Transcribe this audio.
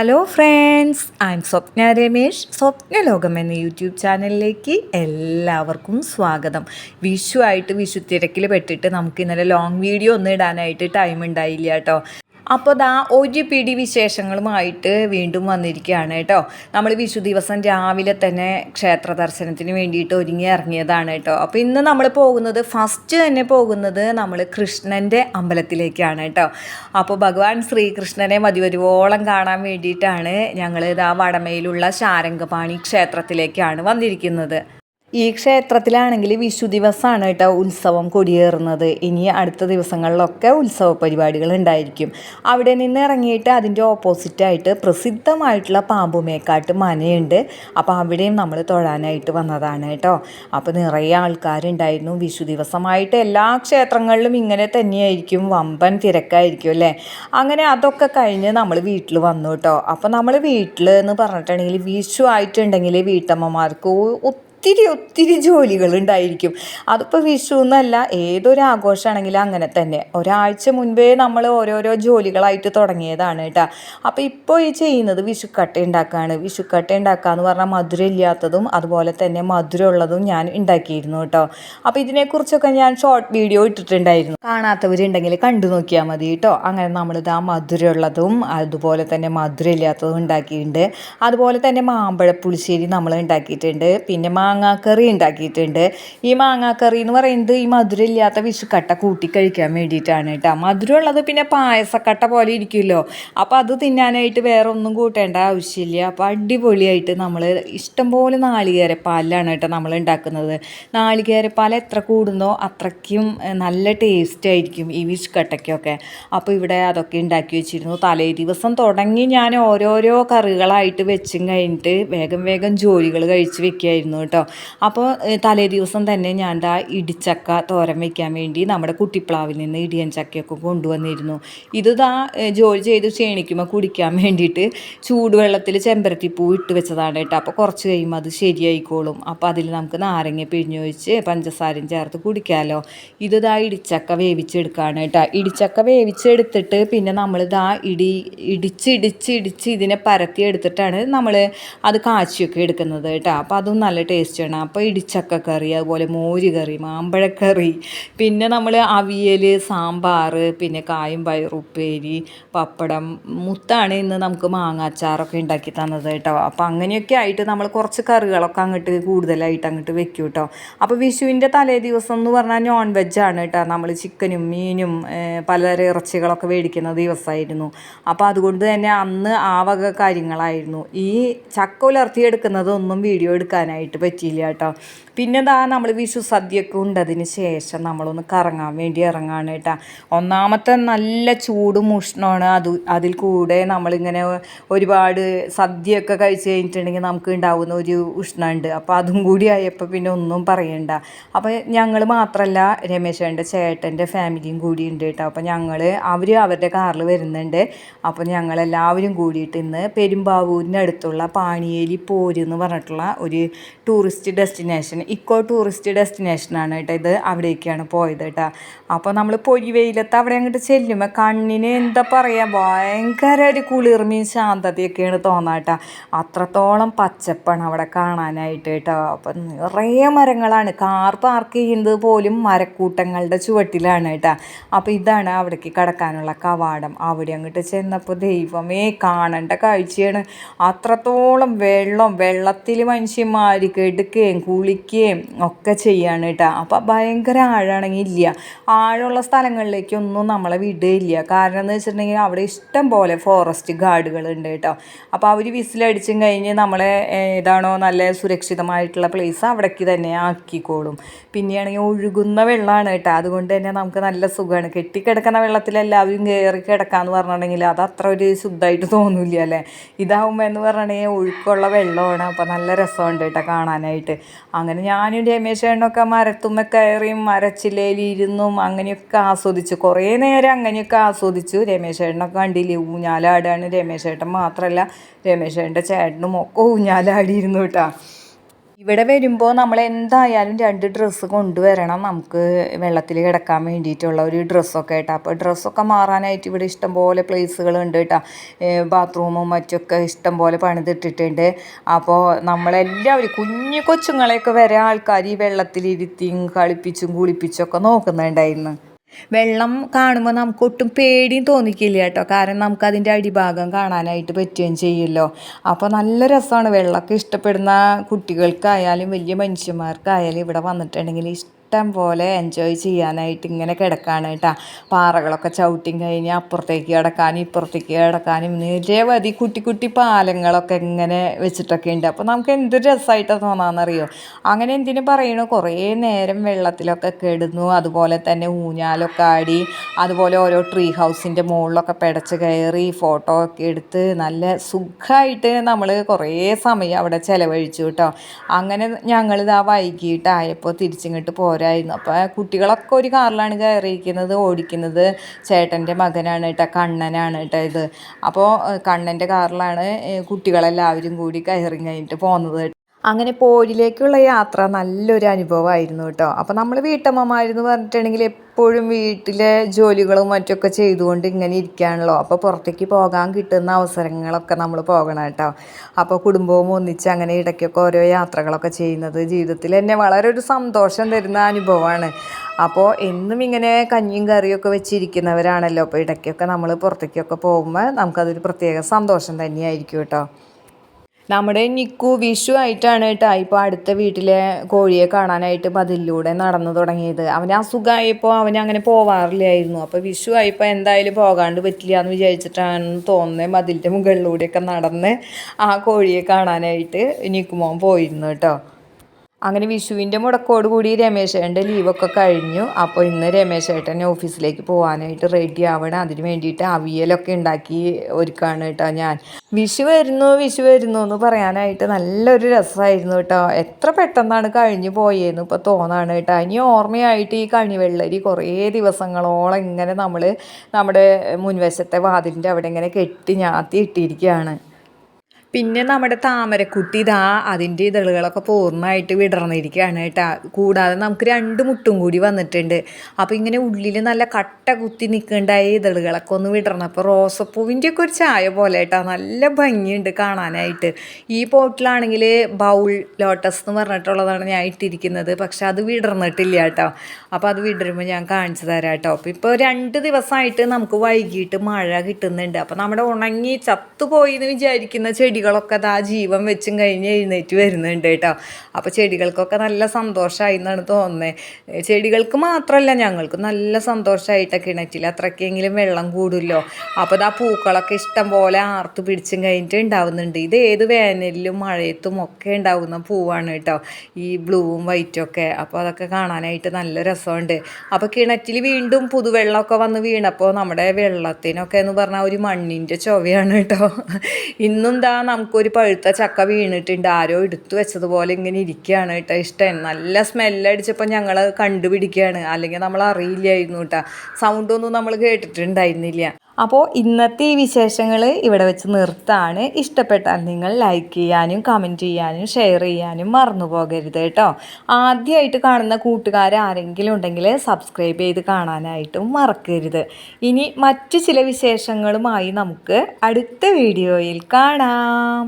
Hello friends I am Swapna Ramesh Swapna ലോകം എന്ന YouTube ചാനലിലേക്ക് എല്ലാവർക്കും സ്വാഗതം. വിഷു ആയിട്ട് വിഷു തിരക്കിൽ പെട്ടിട്ട് നമുക്ക് ഇന്നലെ ലോങ് വീഡിയോ ഒന്നും ഇടാനായിട്ട് ടൈം ഉണ്ടായില്ല കേട്ടോ. അപ്പോൾ ദാ ഒരു പിടി വിശേഷങ്ങളുമായിട്ട് വീണ്ടും വന്നിരിക്കുകയാണ് കേട്ടോ. നമ്മൾ വിഷു ദിവസം രാവിലെ തന്നെ ക്ഷേത്ര ദർശനത്തിന് വേണ്ടിയിട്ട് ഒരുങ്ങി ഇറങ്ങിയതാണ് കേട്ടോ. അപ്പോൾ ഇന്ന് നമ്മൾ പോകുന്നത് ഫസ്റ്റ് തന്നെ പോകുന്നത് നമ്മൾ കൃഷ്ണന്റെ അമ്പലത്തിലേക്കാണ് കേട്ടോ. അപ്പോൾ ഭഗവാൻ ശ്രീകൃഷ്ണനെ മതിവരുവോളം കാണാൻ വേണ്ടിയിട്ടാണ് ഞങ്ങൾ ഇതാ വടമയിലുള്ള ശാരംഗപാണി ക്ഷേത്രത്തിലേക്കാണ് വന്നിരിക്കുന്നത്. ഈ ക്ഷേത്രത്തിലാണെങ്കിൽ വിഷു ദിവസമാണ് കേട്ടോ ഉത്സവം കൊടിയേറുന്നത്. ഇനി അടുത്ത ദിവസങ്ങളിലൊക്കെ ഉത്സവ പരിപാടികൾ ഉണ്ടായിരിക്കും. അവിടെ നിന്ന് ഇറങ്ങിയിട്ട് അതിന്റെ ഓപ്പോസിറ്റായിട്ട് പ്രസിദ്ധമായിട്ടുള്ള പാമ്പുമേക്കാട്ട് മനയുണ്ട്. അപ്പോൾ അവിടെയും നമ്മൾ തൊഴാനായിട്ട് വന്നതാണ് കേട്ടോ. അപ്പോൾ നിറയെ ആൾക്കാരുണ്ടായിരുന്നു. വിഷു ദിവസമായിട്ട് എല്ലാ ക്ഷേത്രങ്ങളിലും ഇങ്ങനെ തന്നെയായിരിക്കും. വമ്പൻ തിരക്കായിരിക്കും അല്ലേ? അങ്ങനെ അതൊക്കെ കഴിഞ്ഞ് നമ്മൾ വീട്ടിൽ വന്നു കേട്ടോ. അപ്പോൾ നമ്മൾ വീട്ടിൽ എന്ന് പറഞ്ഞിട്ടുണ്ടെങ്കിൽ വിഷു ആയിട്ടുണ്ടെങ്കിൽ വീട്ടമ്മമാർക്ക് ഒത്തിരി ഒത്തിരി ജോലികൾ ഉണ്ടായിരിക്കും. അതിപ്പോൾ വിഷു എന്നല്ല ഏതൊരു ആഘോഷമാണെങ്കിലും അങ്ങനെ തന്നെ. ഒരാഴ്ച മുൻപേ നമ്മൾ ഓരോരോ ജോലികളായിട്ട് തുടങ്ങിയതാണ് കേട്ടോ. അപ്പോൾ ഇപ്പോൾ ഈ ചെയ്യുന്നത് വിഷുക്കട്ട ഉണ്ടാക്കുകയാണ് വിഷുക്കട്ട ഉണ്ടാക്കുക എന്ന് പറഞ്ഞാൽ മധുരം ഇല്ലാത്തതും അതുപോലെ തന്നെ മധുരമുള്ളതും ഞാൻ ഉണ്ടാക്കിയിരുന്നു കേട്ടോ. അപ്പോൾ ഇതിനെക്കുറിച്ചൊക്കെ ഞാൻ ഷോർട്ട് വീഡിയോ ഇട്ടിട്ടുണ്ടായിരുന്നു. കാണാത്തവരുണ്ടെങ്കിൽ കണ്ടു നോക്കിയാൽ മതി കേട്ടോ. അങ്ങനെ നമ്മളിത് ആ മധുരമുള്ളതും അതുപോലെ തന്നെ മധുരം ഇല്ലാത്തതും ഉണ്ടാക്കിയിട്ടുണ്ട്. അതുപോലെ തന്നെ മാമ്പഴ പുളിശ്ശേരി നമ്മൾ ഉണ്ടാക്കിയിട്ടുണ്ട്. പിന്നെ മാങ്ങാക്കറി ഉണ്ടാക്കിയിട്ടുണ്ട്. ഈ മാങ്ങാക്കറി എന്ന് പറയുന്നത് ഈ മധുരമില്ലാത്ത വിഷുക്കട്ട കൂട്ടി കഴിക്കാൻ വേണ്ടിയിട്ടാണ് കേട്ടോ. മധുരമുള്ളത് പിന്നെ പായസക്കട്ട പോലെ ഇരിക്കുമല്ലോ. അപ്പോൾ അത് തിന്നാനായിട്ട് വേറെ ഒന്നും കൂട്ടേണ്ട ആവശ്യമില്ല. അപ്പോൾ അടിപൊളിയായിട്ട് നമ്മൾ ഇഷ്ടംപോലെ നാളികേരപ്പാലിലാണ് കേട്ടോ നമ്മൾ ഉണ്ടാക്കുന്നത്. നാളികേരപ്പാൽ എത്ര കൂടുന്നോ അത്രയ്ക്കും നല്ല ടേസ്റ്റ് ആയിരിക്കും ഈ വിഷുക്കട്ടയ്ക്കൊക്കെ അപ്പോൾ ഇവിടെ അതൊക്കെ ഉണ്ടാക്കി വെച്ചിരുന്നു. തലേ ദിവസം തുടങ്ങി ഞാൻ ഓരോരോ കറികളായിട്ട് വെച്ചും കഴിഞ്ഞിട്ട് വേഗം വേഗം ജോലികൾ കഴിച്ച് വെക്കുകയായിരുന്നു കേട്ടോ. അപ്പോൾ തലേ ദിവസം തന്നെ ഞാൻ ദാ ഇടിച്ചക്ക തോരൻ വയ്ക്കാൻ വേണ്ടി നമ്മുടെ കുട്ടിപ്ലാവിൽ നിന്ന് ഇടിയൻ ചക്കയൊക്കെ കൊണ്ടുവന്നിരുന്നു. ഇത് ദാ ജോലി ചെയ്ത് ക്ഷീണിക്കുമ്പോൾ കുടിക്കാൻ വേണ്ടിയിട്ട് ചൂടുവെള്ളത്തിൽ ചെമ്പരത്തിപ്പൂ ഇട്ട് വെച്ചതാണ് കേട്ടോ. അപ്പോൾ കുറച്ച് കഴിയുമ്പോൾ അത് ശരിയായിക്കോളും. അപ്പോൾ അതിൽ നമുക്ക് നാരങ്ങ പിഴിഞ്ഞൊഴിച്ച് പഞ്ചസാരയും ചേർത്ത് കുടിക്കാമല്ലോ ഇത് ദാ ഇടിച്ചക്ക വേവിച്ചെടുക്കുകയാണ് കേട്ടോ. ഇടിച്ചക്ക വേവിച്ചെടുത്തിട്ട് പിന്നെ നമ്മൾ ദാ ഇടി ഇടിച്ച് ഇടിച്ച് ഇടിച്ച് ഇതിനെ പരത്തി എടുത്തിട്ടാണ് നമ്മൾ അത് കാച്ചിയൊക്കെ എടുക്കുന്നത് കേട്ടോ. അപ്പോൾ അതും നല്ല ടേസ്റ്റാണ് അപ്പോൾ ഇടിച്ചക്ക കറി അതുപോലെ മോര് കറി മാമ്പഴക്കറി പിന്നെ നമ്മൾ അവിയൽ സാമ്പാർ പിന്നെ കായും പയറുപ്പേരി പപ്പടം മുത്താണ് ഇന്ന് നമുക്ക് മാങ്ങാച്ചാറൊക്കെ ഉണ്ടാക്കി തന്നത് കേട്ടോ. അപ്പോൾ അങ്ങനെയൊക്കെ ആയിട്ട് നമ്മൾ കുറച്ച് കറികളൊക്കെ അങ്ങോട്ട് കൂടുതലായിട്ട് അങ്ങോട്ട് വെക്കും കേട്ടോ. അപ്പോൾ വിഷുവിന്റെ തലേ ദിവസം എന്ന് പറഞ്ഞാൽ നോൺ വെജാണ് കേട്ടോ. നമ്മൾ ചിക്കനും മീനും പല ഇറച്ചികളൊക്കെ മേടിക്കുന്ന ദിവസമായിരുന്നു. അപ്പോൾ അതുകൊണ്ട് തന്നെ അന്ന് ആ വക കാര്യങ്ങളായിരുന്നു. ഈ ചക്ക ഉലർത്തിയെടുക്കുന്നതൊന്നും വീഡിയോ എടുക്കാനായിട്ട് പറ്റിയില്ല കേട്ടോ. പിന്നെ ദാ നമ്മൾ വിഷു സദ്യയൊക്കെ ഉണ്ടതിന് ശേഷം നമ്മളൊന്ന് കറങ്ങാൻ വേണ്ടി ഇറങ്ങാണ് കേട്ടോ. ഒന്നാമത്തെ നല്ല ചൂടും ഉഷ്ണമാണ് അത് അതിൽ കൂടെ നമ്മളിങ്ങനെ ഒരുപാട് സദ്യയൊക്കെ കഴിച്ച് കഴിഞ്ഞിട്ടുണ്ടെങ്കിൽ നമുക്ക് ഉണ്ടാവുന്ന ഒരു ഉഷ്ണമുണ്ട്. അപ്പോൾ അതും കൂടി ആയപ്പോൾ പിന്നെ ഒന്നും പറയണ്ട. അപ്പോൾ ഞങ്ങൾ മാത്രമല്ല രമേശേന്റെ ചേട്ടന്റെ ഫാമിലിയും കൂടി ഉണ്ട് കേട്ടോ. അപ്പോൾ ഞങ്ങൾ അവർ അവരുടെ കാറിൽ വരുന്നുണ്ട്. അപ്പോൾ ഞങ്ങളെല്ലാവരും കൂടിയിട്ട് ഇന്ന് പെരുമ്പാവൂരിനടുത്തുള്ള പാണിയേലി പോര് എന്ന് പറഞ്ഞിട്ടുള്ള ഒരു ടൂറിസ്റ്റ് ഡെസ്റ്റിനേഷൻ ഇക്കോ ടൂറിസ്റ്റ് ഡെസ്റ്റിനേഷനാണ് കേട്ടോ ഇത്. അവിടേക്കാണ് പോയത് കേട്ടോ. അപ്പോൾ നമ്മൾ പൊരി വെയിലത്ത് അവിടെ അങ്ങോട്ട് ചെല്ലുമ്പോൾ കണ്ണിന് എന്താ പറയുക ഭയങ്കര ഒരു കുളിർമയും ശാന്തതയൊക്കെയാണ് തോന്നാട്ടോ അത്രത്തോളം പച്ചപ്പാണ് അവിടെ കാണാനായിട്ട് കേട്ടോ. അപ്പം നിറയെ മരങ്ങളാണ്. കാർ പാർക്ക് ചെയ്യുന്നത് പോലും മരക്കൂട്ടങ്ങളുടെ ചുവട്ടിലാണ് കേട്ടോ. അപ്പോൾ ഇതാണ് അവിടേക്ക് കടക്കാനുള്ള കവാടം. അവിടെ അങ്ങോട്ട് ചെന്നപ്പോൾ ദൈവമേ കാണേണ്ട കാഴ്ചയാണ്. അത്രത്തോളം വെള്ളം വെള്ളത്തിൽ മനുഷ്യന്മാർ കെടുക്കുകയും കുളിക്കുകയും ഒക്കെ ചെയ്യാണ് കേട്ടോ. അപ്പോൾ ഭയങ്കര ആഴമാണെങ്കിൽ ഇല്ല ആഴമുള്ള സ്ഥലങ്ങളിലേക്കൊന്നും നമ്മളെ വിടുകയില്ല കാരണം എന്ന് വെച്ചിട്ടുണ്ടെങ്കിൽ അവിടെ ഇഷ്ടം പോലെ ഫോറസ്റ്റ് ഗാർഡുകളുണ്ട് കേട്ടോ. അപ്പോൾ അവർ വിസിലടിച്ചും കഴിഞ്ഞ് നമ്മളെ ഏതാണോ നല്ല സുരക്ഷിതമായിട്ടുള്ള പ്ലേസ് അവിടേക്ക് തന്നെ ആക്കിക്കോളും. പിന്നെയാണെങ്കിൽ ഒഴുകുന്ന വെള്ളമാണ് കേട്ടോ. അതുകൊണ്ട് തന്നെ നമുക്ക് നല്ല സുഖമാണ്. കെട്ടിക്കിടക്കുന്ന വെള്ളത്തിൽ എല്ലാവരും കയറി കിടക്കാമെന്ന് പറഞ്ഞിട്ടുണ്ടെങ്കിൽ അത് അത്ര ഒരു ശുദ്ധമായിട്ട് തോന്നില്ല അല്ലേ? ഇതാവുമ്പോൾ എന്ന് പറഞ്ഞിട്ടുണ്ടെങ്കിൽ ഒഴുക്കുള്ള വെള്ളമാണ്. അപ്പോൾ നല്ല രസമുണ്ട് കേട്ടോ കാണാനായിട്ട്. അങ്ങനെ ഞാനും രമേശേണ്ണൊക്കെ മരത്തുമ്മ കയറിയും മരച്ചില്ലയിലിരുന്നും അങ്ങനെയൊക്കെ ആസ്വദിച്ചു. കുറേ നേരം അങ്ങനെയൊക്കെ ആസ്വദിച്ചു. രമേശേട്ടനൊക്കെ കണ്ടില്ല ഊഞ്ഞാലാടാണ് രമേശേട്ടൻ മാത്രമല്ല രമേശേട്ടന്റെ ചേട്ടനും ഒക്കെ ഊഞ്ഞാലാടിയിരുന്നു കേട്ടോ. ഇവിടെ വരുമ്പോൾ നമ്മൾ എന്തായാലും രണ്ട് ഡ്രസ്സ് കൊണ്ടുവരണം നമുക്ക് വെള്ളത്തിൽ കിടക്കാൻ വേണ്ടിയിട്ടുള്ള ഒരു ഡ്രസ്സൊക്കെ ആയിട്ട് അപ്പോൾ ഡ്രസ്സൊക്കെ മാറാനായിട്ട് ഇവിടെ ഇഷ്ടംപോലെ പ്ലേസുകളുണ്ട് കേട്ടോ. ബാത്റൂമും മറ്റൊക്കെ ഇഷ്ടംപോലെ പണിതിട്ടിട്ടുണ്ട്. അപ്പോൾ നമ്മളെല്ലാവരും കുഞ്ഞു കൊച്ചുങ്ങളെയൊക്കെ വരെ ആൾക്കാർ ഈ വെള്ളത്തിലിരുത്തിയും കളിപ്പിച്ചും കുളിപ്പിച്ചും ഒക്കെ നോക്കുന്നുണ്ടായിരുന്നു. വെള്ളം കാണുമ്പോൾ നമുക്ക് ഒട്ടും പേടിയും തോന്നിക്കില്ല കേട്ടോ. കാരണം നമുക്ക് അതിന്റെ അടിഭാഗം കാണാനായിട്ട് പറ്റുകയും ചെയ്യുമല്ലോ. അപ്പോൾ നല്ല രസമാണ് വെള്ളമൊക്കെ ഇഷ്ടപ്പെടുന്ന കുട്ടികൾക്കായാലും വലിയ മനുഷ്യന്മാർക്കായാലും ഇവിടെ വന്നിട്ടുണ്ടെങ്കിൽ ഇഷ്ടം പോലെ എൻജോയ് ചെയ്യാനായിട്ട് ഇങ്ങനെ കിടക്കാണ് കേട്ടോ. പാറകളൊക്കെ ചവിട്ടി കഴിഞ്ഞ് അപ്പുറത്തേക്ക് കിടക്കാനും ഇപ്പുറത്തേക്ക് കിടക്കാനും നിരവധി കുട്ടി കുട്ടി പാലങ്ങളൊക്കെ ഇങ്ങനെ വെച്ചിട്ടൊക്കെ ഉണ്ട്. അപ്പോൾ നമുക്ക് എന്ത് രസമായിട്ടാണ് തോന്നാമെന്നറിയോ അങ്ങനെ എന്തിനു പറയണു? കുറേ നേരം വെള്ളത്തിലൊക്കെ കിടന്നു. അതുപോലെ തന്നെ ഊഞ്ഞാലൊക്കെ ആടി. അതുപോലെ ഓരോ ട്രീ ഹൗസിന്റെ മുകളിലൊക്കെ പിടച്ച് കയറി ഫോട്ടോ ഒക്കെ എടുത്ത് നല്ല സുഖമായിട്ട് നമ്മൾ കുറേ സമയം അവിടെ ചിലവഴിച്ചു കേട്ടോ. അങ്ങനെ ഞങ്ങളിതാ വൈകിട്ടായപ്പോൾ തിരിച്ചിങ്ങോട്ട് പോരായിരുന്നു. അപ്പോൾ കുട്ടികളൊക്കെ ഒരു കാറിലാണ് കയറിയിരിക്കുന്നത് ഓടിക്കുന്നത്. ചേട്ടന്റെ മകനാണ് കേട്ടോ കണ്ണനാണ് കേട്ടോ ഇത്. അപ്പോൾ കണ്ണന്റെ കാറിലാണ് കുട്ടികളെല്ലാവരും കൂടി കയറി കഴിഞ്ഞിട്ട് പോകുന്നത് അങ്ങനെ പോരിലേക്കുള്ള യാത്ര നല്ലൊരു അനുഭവമായിരുന്നു കേട്ടോ. അപ്പോൾ നമ്മൾ വീട്ടമ്മമാരെന്ന് പറഞ്ഞിട്ടുണ്ടെങ്കിൽ എപ്പോഴും വീട്ടിലെ ജോലികളും മറ്റൊക്കെ ചെയ്തുകൊണ്ട് ഇങ്ങനെ ഇരിക്കുകയാണല്ലോ അപ്പോൾ പുറത്തേക്ക് പോകാൻ കിട്ടുന്ന അവസരങ്ങളൊക്കെ നമ്മൾ പോകണം കേട്ടോ. അപ്പോൾ കുടുംബവും ഒന്നിച്ച് അങ്ങനെ ഇടയ്ക്കൊക്കെ ഓരോ യാത്രകളൊക്കെ ചെയ്യുന്നത് ജീവിതത്തിൽ എന്നെ വളരെ ഒരു സന്തോഷം തരുന്ന അനുഭവമാണ്. അപ്പോൾ എന്നും ഇങ്ങനെ കഞ്ഞിയും കറിയൊക്കെ വെച്ചിരിക്കുന്നവരാണല്ലോ. അപ്പോൾ ഇടയ്ക്കൊക്കെ നമ്മൾ പുറത്തേക്കൊക്കെ പോകുമ്പോൾ നമുക്കതൊരു പ്രത്യേക സന്തോഷം തന്നെയായിരിക്കും കേട്ടോ. നമ്മുടെ നിക്കു വിഷു ആയിട്ടാണ് കേട്ടോ ഇപ്പോൾ അടുത്ത വീട്ടിലെ കോഴിയെ കാണാനായിട്ട് മതിലിലൂടെ നടന്നു തുടങ്ങിയത്. അവന് അസുഖമായപ്പോൾ അവൻ അങ്ങനെ പോവാറില്ലായിരുന്നു. അപ്പോൾ വിഷു ആയപ്പോൾ എന്തായാലും പോകാണ്ട് പറ്റില്ല എന്ന് വിചാരിച്ചിട്ടാണ് തോന്നുന്നത് മതിലിന്റെ മുകളിലൂടെയൊക്കെ നടന്ന് ആ കോഴിയെ കാണാനായിട്ട് നിക്കുമോൻ പോയിരുന്നു കേട്ടോ. അങ്ങനെ വിഷുവിന്റെ മുടക്കോട് കൂടി രമേശേട്ടന്റെ ലീവൊക്കെ കഴിഞ്ഞു. അപ്പോൾ ഇന്ന് രമേശേട്ടൻ ഓഫീസിലേക്ക് പോകാനായിട്ട് റെഡി ആവണം. അതിന് വേണ്ടിയിട്ട് അവിയലൊക്കെ ഉണ്ടാക്കി ഒരുക്കാണ് കേട്ടോ ഞാൻ. വിഷു വരുന്നു വിഷു വരുന്നു എന്ന് പറയാനായിട്ട് നല്ലൊരു രസമായിരുന്നു കേട്ടോ. എത്ര പെട്ടെന്നാണ് കഴിഞ്ഞു പോയെന്ന് ഇപ്പോൾ തോന്നാണ് കേട്ടോ. ഇനി ഓർമ്മയായിട്ട് ഈ കണിവെള്ളരി കുറേ ദിവസങ്ങളോളം ഇങ്ങനെ നമ്മൾ നമ്മുടെ മുൻവശത്തെ വാതിലിന്റെ അവിടെ ഇങ്ങനെ കെട്ടി ഞാത്തി ഇട്ടിരിക്കുകയാണ്. പിന്നെ നമ്മുടെ താമരക്കുട്ടി ഇതാ അതിന്റെ ഇതളുകളൊക്കെ പൂർണമായിട്ട് വിടർന്നിരിക്കുകയാണ് കേട്ടോ. കൂടാതെ നമുക്ക് രണ്ട് മുട്ടും കൂടി വന്നിട്ടുണ്ട്. അപ്പോൾ ഇങ്ങനെ ഉള്ളിൽ നല്ല കട്ട കുത്തി നിൽക്കേണ്ടായ ഇതളുകളൊക്കെ ഒന്ന് വിടർന്നു അപ്പോൾ റോസപ്പൂവിന്റെ ഒക്കെ ഒരു ചായ പോലെ കേട്ടോ. നല്ല ഭംഗിയുണ്ട് കാണാനായിട്ട്. ഈ പോട്ടിലാണെങ്കിൽ ബൗൾ ലോട്ടസ് എന്ന് പറഞ്ഞിട്ടുള്ളതാണ് ഞാൻ ഇട്ടിരിക്കുന്നത്. പക്ഷെ അത് വിടർന്നിട്ടില്ല കേട്ടോ. അപ്പോൾ അത് വിടരുമ്പോൾ ഞാൻ കാണിച്ചു തരാം കേട്ടോ. അപ്പോൾ ഇപ്പോൾ രണ്ട് ദിവസമായിട്ട് നമുക്ക് വൈകിട്ട് മഴ കിട്ടുന്നുണ്ട്. അപ്പോൾ നമ്മുടെ ഉണങ്ങി ചത്തുപോയി എന്ന് വിചാരിക്കുന്ന ചെടി ചെടികളൊക്കെ അതാ ജീവൻ വെച്ചും കഴിഞ്ഞ് എഴുന്നേറ്റ് വരുന്നുണ്ട് കേട്ടോ. അപ്പോൾ ചെടികൾക്കൊക്കെ നല്ല സന്തോഷമായി എന്നാണ് തോന്നുന്നത് ചെടികൾക്ക് മാത്രമല്ല ഞങ്ങൾക്ക് നല്ല സന്തോഷമായിട്ട് കിണറ്റിൽ അത്രയ്ക്കെങ്കിലും വെള്ളം കൂടുമല്ലോ അപ്പോൾ ഇതാ പൂക്കളൊക്കെ ഇഷ്ടം പോലെ ആർത്തു പിടിച്ചും കഴിഞ്ഞിട്ട് ഉണ്ടാവുന്നുണ്ട്. ഇത് ഏത് വേനലിലും മഴയത്തും ഒക്കെ ഉണ്ടാവുന്ന പൂവാണ് കേട്ടോ. ഈ ബ്ലൂവും വൈറ്റും ഒക്കെ. അപ്പോൾ അതൊക്കെ കാണാനായിട്ട് നല്ല രസമുണ്ട്. അപ്പോൾ കിണറ്റിൽ വീണ്ടും പുതുവെള്ളമൊക്കെ വന്ന് വീണപ്പോൾ നമ്മുടെ വെള്ളത്തിനൊക്കെ എന്ന് പറഞ്ഞാൽ ഒരു മണ്ണിന്റെ ചൊവയാണ് കേട്ടോ. ഇന്നും ദാ നമുക്കൊരു പഴുത്ത ചക്ക വീണിട്ടുണ്ട്. ആരോ എടുത്തു വെച്ചതുപോലെ ഇങ്ങനെ ഇരിക്കുകയാണ് കേട്ടോ. ഇഷ്ടം. നല്ല സ്മെല്ലടിച്ചപ്പോൾ ഞങ്ങൾ കണ്ടുപിടിക്കുകയാണ്. അല്ലെങ്കിൽ നമ്മൾ അറിയില്ലായിരുന്നു കേട്ടോ സൗണ്ടൊന്നും നമ്മൾ കേട്ടിട്ടുണ്ടായിരുന്നില്ല. അപ്പോൾ ഇന്നത്തെ ഈ വിശേഷങ്ങൾ ഇവിടെ വെച്ച് നിർത്താണ്. ഇഷ്ടപ്പെട്ടാൽ നിങ്ങൾ ലൈക്ക് ചെയ്യാനും കമന്റ് ചെയ്യാനും ഷെയർ ചെയ്യാനും മറന്നു പോകരുത് കേട്ടോ. ആദ്യമായിട്ട് കാണുന്ന കൂട്ടുകാർ ആരെങ്കിലും ഉണ്ടെങ്കിൽ സബ്സ്ക്രൈബ് ചെയ്ത് കാണാനായിട്ടും മറക്കരുത്. ഇനി മറ്റു ചില വിശേഷങ്ങളുമായി നമുക്ക് അടുത്ത വീഡിയോയിൽ കാണാം.